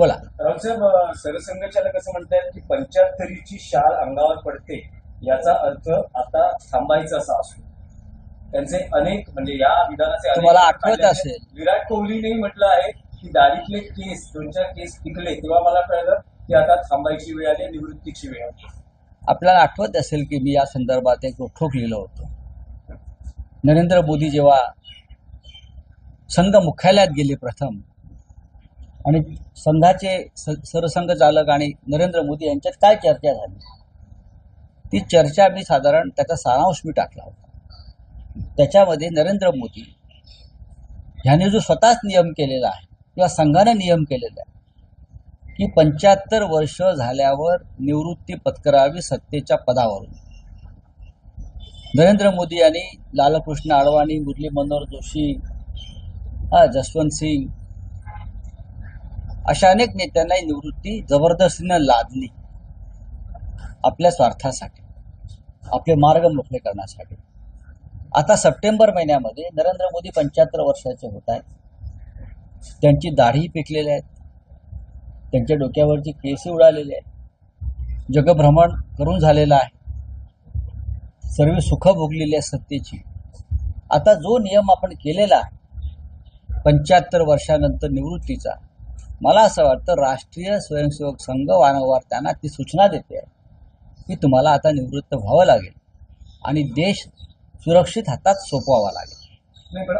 बोला रावसाहेब सरसंघचालक असं म्हणतात की पंच्याहत्तरीची शाळ अंगावर पडते याचा अर्थ आता थांबायचा असा असतो त्यांचे अनेक म्हणजे या विधानाचे तुम्हाला आठवत. असेल. विराट कोहलीनेही म्हटलं आहे की दाढीतले केस दोन चार केस टिकले तेव्हा मला कळलं की आता थांबायची वेळ आली निवृत्तीची वेळ आली आपल्याला आठवत असेल की मी या संदर्भात एक रोखोक लिहिलं होतं नरेंद्र मोदी जेव्हा संघ मुख्यालयात गेले प्रथम आणि संघाचे सरसंघ सरसंघचालक आणि नरेंद्र मोदी यांच्यात काय चर्चा झाली? ती चर्चा मी साधारण त्याचा सारांश मी टाकला होता. त्याच्यामध्ये नरेंद्र मोदी ह्याने जो स्वतःच नियम केलेला आहे किंवा संघाने नियम केलेला आहे की पंच्याहत्तर वर्ष झाल्यावर निवृत्ती पत्करावी सत्तेच्या पदावरून. नरेंद्र मोदी यांनी लालकृष्ण अडवाणी मुरली मनोहर जोशी हा, जसवंत सिंग अशा अनेक नेत्यांना ही निवृत्ती जबरदस्तीनं लादली. आपल्या स्वार्थासाठी आपले मार्ग मोकळे करण्यासाठी. आता सप्टेंबर महिन्यामध्ये नरेंद्र मोदी पंच्याहत्तर वर्षाचे होत आहेत. त्यांची दाढी पिकलेल्या आहेत. त्यांच्या डोक्यावरची केसी उडालेली आहे जगभ्रमण करून झालेलं आहे. सर्व सुख भोगलेली आहे सत्तेची. आता जो नियम आपण केलेला आहे पंच्याहत्तर वर्षानंतर निवृत्तीचा मला असं वाटतं राष्ट्रीय स्वयंसेवक संघ वारंवार त्यांना ती सूचना देते आहे की तुम्हाला आता निवृत्त व्हावं लागेल आणि देश सुरक्षित हातात सोपवावा लागेल.